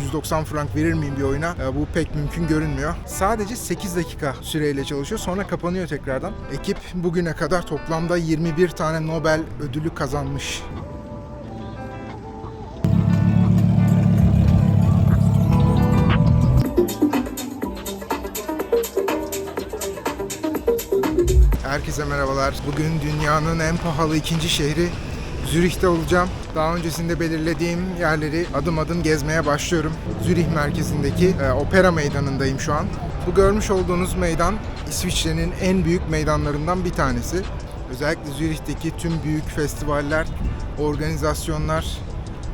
190 frank verir miyim bir oyuna? E, bu pek mümkün görünmüyor. Sadece 8 dakika süreyle çalışıyor. Sonra kapanıyor tekrardan. Ekip bugüne kadar toplamda 21 tane Nobel ödülü kazanmış. Herkese merhabalar. Bugün dünyanın en pahalı ikinci şehri Zürih'te olacağım. Daha öncesinde belirlediğim yerleri adım adım gezmeye başlıyorum. Zürih merkezindeki e, opera meydanındayım şu an. Bu görmüş olduğunuz meydan İsviçre'nin en büyük meydanlarından bir tanesi. Özellikle Zürih'teki tüm büyük festivaller, organizasyonlar,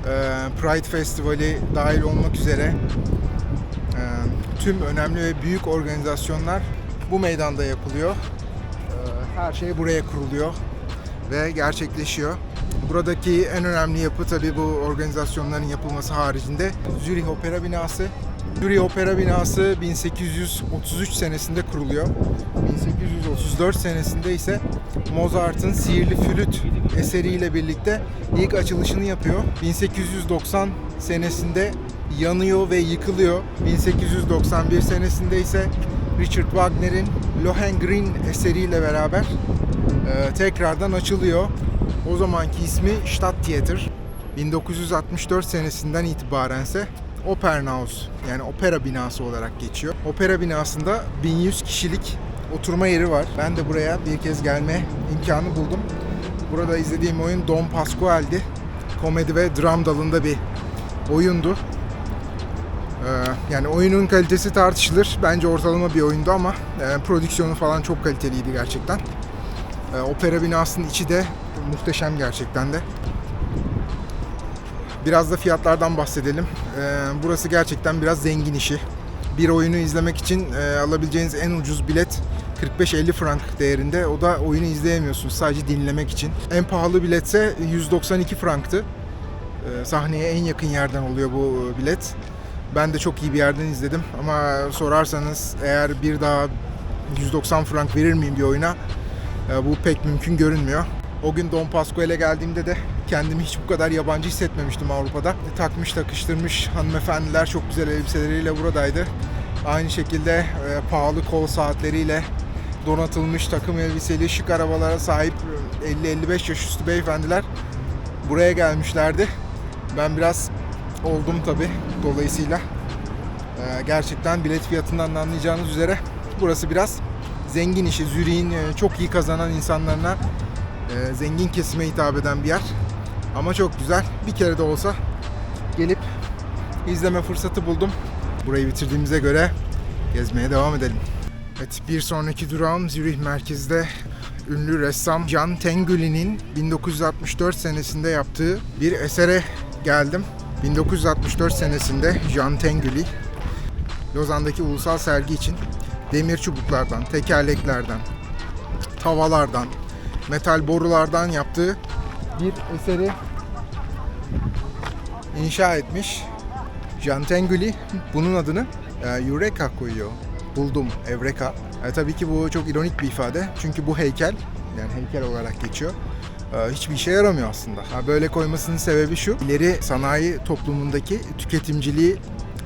e, Pride Festivali dahil olmak üzere e, tüm önemli ve büyük organizasyonlar bu meydanda yapılıyor. Ee, Her şey buraya kuruluyor ve gerçekleşiyor. Buradaki en önemli yapı tabii bu organizasyonların yapılması haricinde Zürih Opera Binası. Zürih Opera Binası 1833 senesinde kuruluyor. 1834 senesinde ise Mozart'ın Sihirli Flüt eseriyle birlikte ilk açılışını yapıyor. 1890 senesinde yanıyor ve yıkılıyor. 1891 senesinde ise Richard Wagner'in Lohengrin eseriyle beraber e, tekrardan açılıyor. O zamanki ismi Stadttheater. 1964 senesinden itibarense Opernhaus yani opera binası olarak geçiyor. Opera binasında 1100 kişilik oturma yeri var. Ben de buraya bir kez gelme imkanı buldum. Burada izlediğim oyun Don Pasquale'di. Komedi ve dram dalında bir oyundu. Ee, yani oyunun kalitesi tartışılır. Bence ortalama bir oyundu ama e, prodüksiyonu falan çok kaliteliydi gerçekten. Ee, opera binasının içi de muhteşem gerçekten de. Biraz da fiyatlardan bahsedelim. Ee, burası gerçekten biraz zengin işi. Bir oyunu izlemek için e, alabileceğiniz en ucuz bilet 45-50 frank değerinde. O da oyunu izleyemiyorsunuz sadece dinlemek için. En pahalı biletse 192 franktı. Ee, sahneye en yakın yerden oluyor bu e, bilet. Ben de çok iyi bir yerden izledim ama sorarsanız eğer bir daha 190 frank verir miyim bir oyuna e, bu pek mümkün görünmüyor. O gün Don Pasquale'e geldiğimde de kendimi hiç bu kadar yabancı hissetmemiştim Avrupa'da. E, Takmış takıştırmış hanımefendiler çok güzel elbiseleriyle buradaydı. Aynı şekilde e, pahalı kol saatleriyle donatılmış takım elbiseli şık arabalara sahip e, 50-55 yaş üstü beyefendiler buraya gelmişlerdi. Ben biraz oldum tabi dolayısıyla. Ee, gerçekten bilet fiyatından da anlayacağınız üzere burası biraz zengin işi. Zürih'in e, çok iyi kazanan insanlarına e, zengin kesime hitap eden bir yer. Ama çok güzel. Bir kere de olsa gelip izleme fırsatı buldum. Burayı bitirdiğimize göre gezmeye devam edelim. Evet, bir sonraki durağım Zürih merkezde ünlü ressam Jan Tenguli'nin 1964 senesinde yaptığı bir esere geldim. 1964 senesinde Jan Tenguli Lozan'daki ulusal sergi için demir çubuklardan, tekerleklerden, tavalardan, metal borulardan yaptığı bir eseri inşa etmiş. Jan Tenguli bunun adını e, Eureka koyuyor. Buldum, Evreka. E, tabii ki bu çok ironik bir ifade. Çünkü bu heykel, yani heykel olarak geçiyor. E, hiçbir işe yaramıyor aslında. Ha, böyle koymasının sebebi şu. İleri sanayi toplumundaki tüketimciliği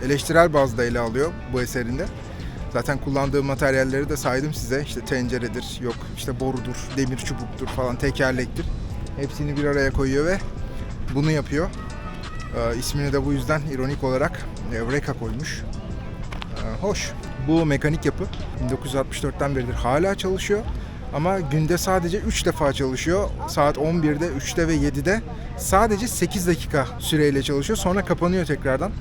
eleştirel bazda ele alıyor bu eserinde. Zaten kullandığı materyalleri de saydım size. İşte tenceredir, yok işte borudur, demir çubuktur falan, tekerlektir. Hepsini bir araya koyuyor ve bunu yapıyor. E, ismini de bu yüzden ironik olarak Eureka koymuş. E, hoş. Bu mekanik yapı 1964'ten beridir hala çalışıyor. Ama günde sadece 3 defa çalışıyor. Saat 11'de, 3'te ve 7'de sadece 8 dakika süreyle çalışıyor. Sonra kapanıyor tekrardan.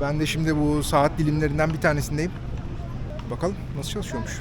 Ben de şimdi bu saat dilimlerinden bir tanesindeyim. Bakalım nasıl çalışıyormuş.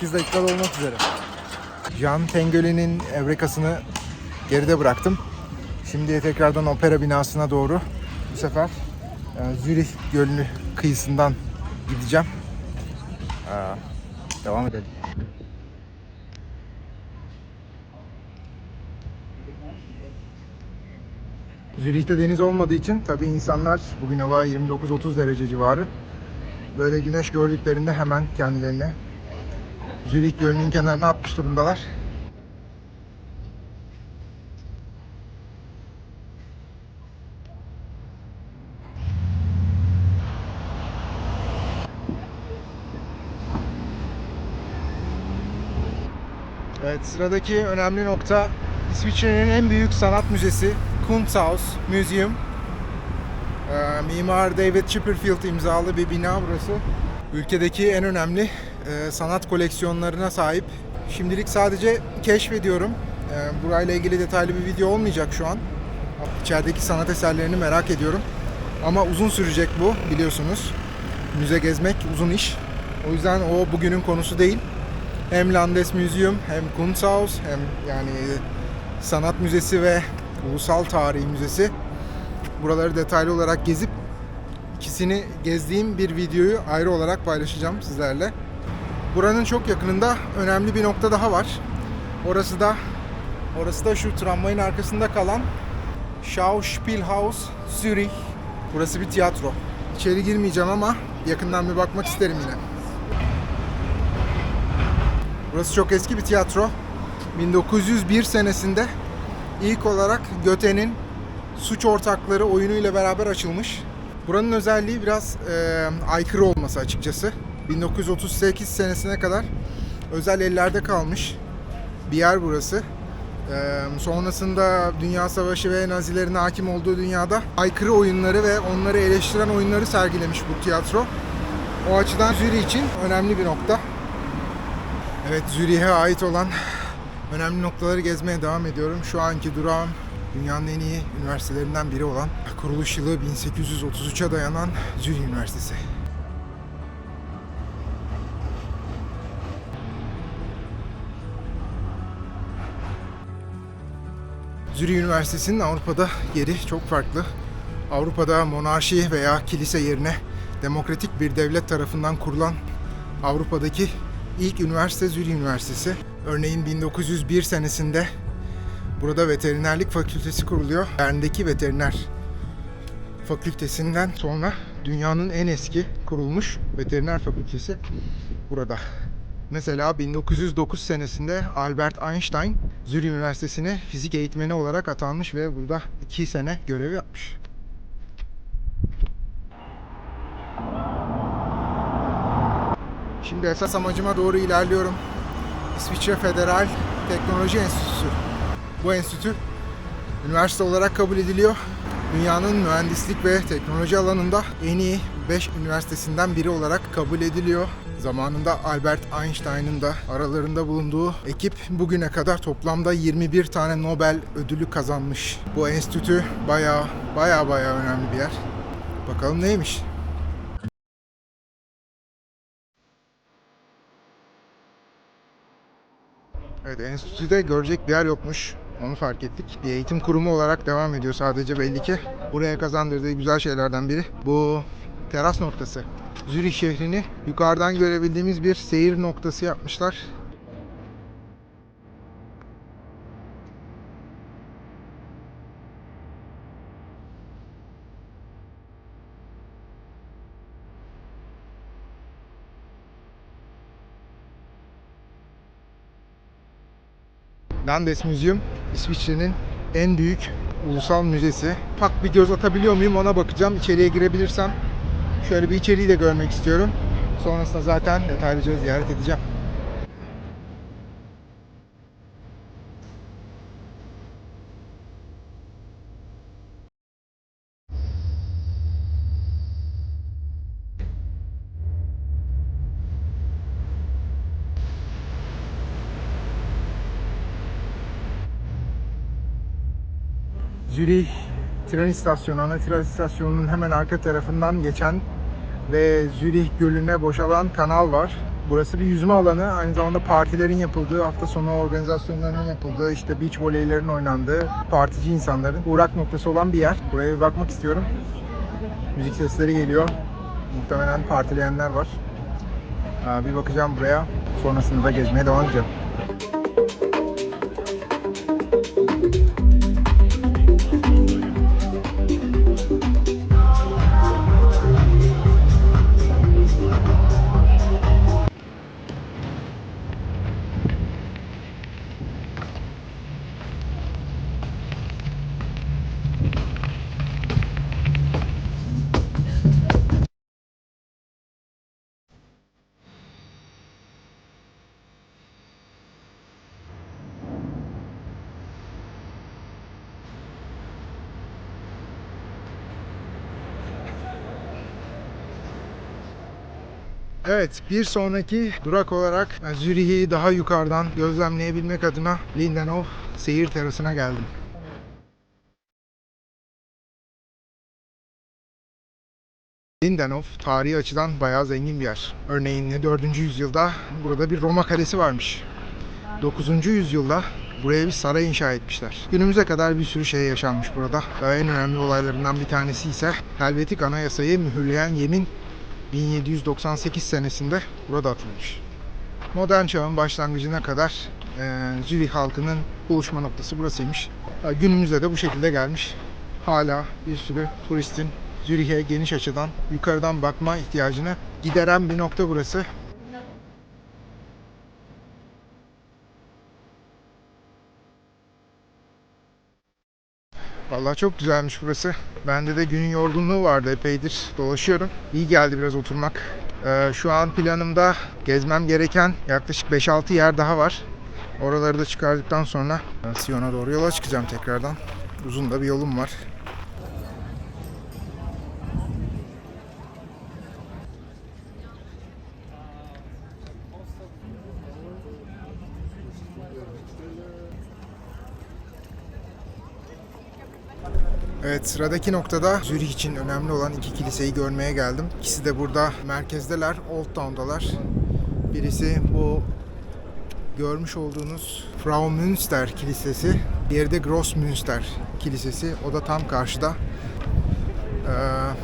...8 dakikada olmak üzere. Jan Tengöli'nin evrekasını geride bıraktım. Şimdi tekrardan opera binasına doğru bu sefer e, Zürih Gölü'nü kıyısından gideceğim. Aa, devam edelim. Zürih'te deniz olmadığı için tabii insanlar bugün hava 29-30 derece civarı. Böyle güneş gördüklerinde hemen kendilerine Zürih Gölü'nün kenarına atmış durumdalar. Evet sıradaki önemli nokta İsviçre'nin en büyük sanat müzesi Kunsthaus Museum. Ee, Mimar David Chipperfield imzalı bir bina burası. Ülkedeki en önemli e, sanat koleksiyonlarına sahip. Şimdilik sadece keşfediyorum. Ee, burayla ilgili detaylı bir video olmayacak şu an. İçerideki sanat eserlerini merak ediyorum. Ama uzun sürecek bu biliyorsunuz. Müze gezmek uzun iş. O yüzden o bugünün konusu değil. Hem Landesmuseum hem Kunsthaus hem yani sanat müzesi ve ulusal tarihi müzesi. Buraları detaylı olarak gezip ikisini gezdiğim bir videoyu ayrı olarak paylaşacağım sizlerle. Buranın çok yakınında önemli bir nokta daha var. Orası da orası da şu tramvayın arkasında kalan Schauspielhaus Zürich. Burası bir tiyatro. İçeri girmeyeceğim ama yakından bir bakmak isterim yine. Burası çok eski bir tiyatro. 1901 senesinde ilk olarak Göte'nin Suç Ortakları oyunuyla beraber açılmış. Buranın özelliği biraz e, aykırı olması açıkçası. 1938 senesine kadar özel ellerde kalmış bir yer burası. Sonrasında Dünya Savaşı ve Nazilerin hakim olduğu dünyada aykırı oyunları ve onları eleştiren oyunları sergilemiş bu tiyatro. O açıdan Zürih için önemli bir nokta. Evet Zürih'e ait olan önemli noktaları gezmeye devam ediyorum. Şu anki durağım dünyanın en iyi üniversitelerinden biri olan kuruluş yılı 1833'e dayanan Zürih Üniversitesi. Zürih Üniversitesi'nin Avrupa'da yeri çok farklı. Avrupa'da monarşi veya kilise yerine demokratik bir devlet tarafından kurulan Avrupa'daki ilk üniversite Zürih Üniversitesi. Örneğin 1901 senesinde burada veterinerlik fakültesi kuruluyor. Bern'deki veteriner fakültesinden sonra dünyanın en eski kurulmuş veteriner fakültesi burada. Mesela 1909 senesinde Albert Einstein Zürih Üniversitesi'ne fizik eğitmeni olarak atanmış ve burada 2 sene görev yapmış. Şimdi esas amacıma doğru ilerliyorum. İsviçre Federal Teknoloji Enstitüsü. Bu enstitü üniversite olarak kabul ediliyor. Dünyanın mühendislik ve teknoloji alanında en iyi 5 üniversitesinden biri olarak kabul ediliyor. Zamanında Albert Einstein'ın da aralarında bulunduğu ekip bugüne kadar toplamda 21 tane Nobel ödülü kazanmış. Bu enstitü baya baya baya önemli bir yer. Bakalım neymiş? Evet, enstitüde görecek bir yer yokmuş. Onu fark ettik. Bir eğitim kurumu olarak devam ediyor sadece belli ki. Buraya kazandırdığı güzel şeylerden biri bu teras noktası. Zürih şehrini yukarıdan görebildiğimiz bir seyir noktası yapmışlar. Landesmuseum İsviçre'nin en büyük ulusal müzesi. Ufak bir göz atabiliyor muyum ona bakacağım. İçeriye girebilirsem şöyle bir içeriği de görmek istiyorum. Sonrasında zaten detaylıca ziyaret edeceğim. Zürih tren istasyonu, ana tren istasyonunun hemen arka tarafından geçen ve Zürih Gölü'ne boşalan kanal var. Burası bir yüzme alanı. Aynı zamanda partilerin yapıldığı, hafta sonu organizasyonlarının yapıldığı, işte beach voleylerin oynandığı, partici insanların uğrak noktası olan bir yer. Buraya bir bakmak istiyorum. Müzik sesleri geliyor. Muhtemelen partileyenler var. Bir bakacağım buraya. Sonrasında da gezmeye devam edeceğim. Evet, bir sonraki durak olarak ben Zürih'i daha yukarıdan gözlemleyebilmek adına Lindenhof seyir terasına geldim. Lindenhof tarihi açıdan bayağı zengin bir yer. Örneğin 4. yüzyılda burada bir Roma kalesi varmış. 9. yüzyılda buraya bir saray inşa etmişler. Günümüze kadar bir sürü şey yaşanmış burada. Ve en önemli olaylarından bir tanesi ise Helvetik Anayasayı mühürleyen yemin 1798 senesinde burada atılmış. Modern çağın başlangıcına kadar e, Zürih halkının buluşma noktası burasıymış. Ha, Günümüzde de bu şekilde gelmiş. Hala bir sürü turistin Zürih'e geniş açıdan yukarıdan bakma ihtiyacını gideren bir nokta burası. Vallahi çok güzelmiş burası. Bende de günün yorgunluğu vardı epeydir. Dolaşıyorum. İyi geldi biraz oturmak. Ee, şu an planımda gezmem gereken yaklaşık 5-6 yer daha var. Oraları da çıkardıktan sonra Siyon'a doğru yola çıkacağım tekrardan. Uzun da bir yolum var. Evet sıradaki noktada Zürih için önemli olan iki kiliseyi görmeye geldim. İkisi de burada merkezdeler, Old Town'dalar. Birisi bu görmüş olduğunuz Frau Münster Kilisesi. Diğeri de Grossmünster Kilisesi. O da tam karşıda. Ee,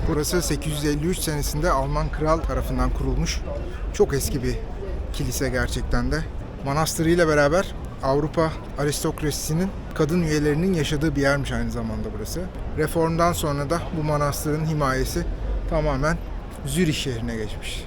burası 853 senesinde Alman kral tarafından kurulmuş. Çok eski bir kilise gerçekten de. Manastırıyla beraber Avrupa aristokrasisinin kadın üyelerinin yaşadığı bir yermiş aynı zamanda burası. Reformdan sonra da bu manastırın himayesi tamamen Zürih şehrine geçmiş.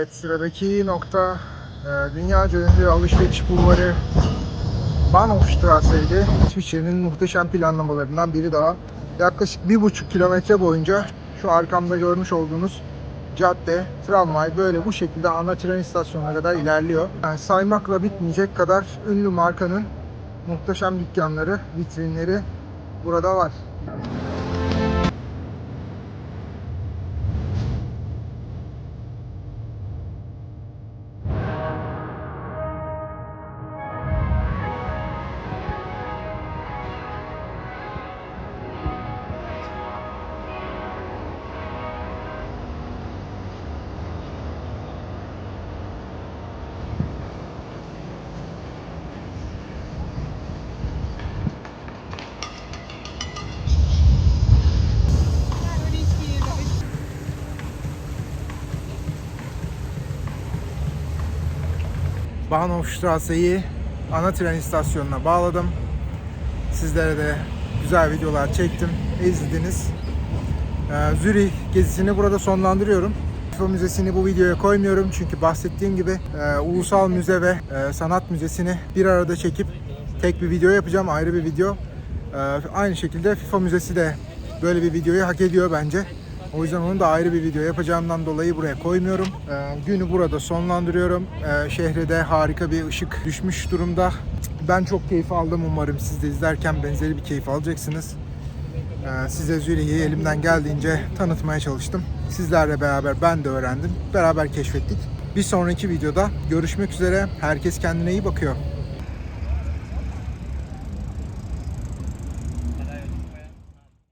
Evet sıradaki nokta e, dünyaca ünlü alışveriş bulvarı Bahnhofstrasse'ydi. İsviçre'nin muhteşem planlamalarından biri daha. Yaklaşık bir buçuk kilometre boyunca şu arkamda görmüş olduğunuz cadde, tramvay böyle bu şekilde ana tren istasyonuna kadar ilerliyor. Yani saymakla bitmeyecek kadar ünlü markanın muhteşem dükkanları, vitrinleri burada var. Bahnhofstrasse'yi ana tren istasyonuna bağladım. Sizlere de güzel videolar çektim, izlediniz. Ee, Zürih gezisini burada sonlandırıyorum. FIFA Müzesi'ni bu videoya koymuyorum çünkü bahsettiğim gibi e, Ulusal Müze ve e, Sanat Müzesi'ni bir arada çekip tek bir video yapacağım, ayrı bir video. E, aynı şekilde FIFA Müzesi de böyle bir videoyu hak ediyor bence. O yüzden onu da ayrı bir video yapacağımdan dolayı buraya koymuyorum. E, günü burada sonlandırıyorum. E, şehre harika bir ışık düşmüş durumda. Ben çok keyif aldım umarım siz de izlerken benzeri bir keyif alacaksınız. Ee, Size Zürih'i elimden geldiğince tanıtmaya çalıştım. Sizlerle beraber ben de öğrendim. Beraber keşfettik. Bir sonraki videoda görüşmek üzere. Herkes kendine iyi bakıyor.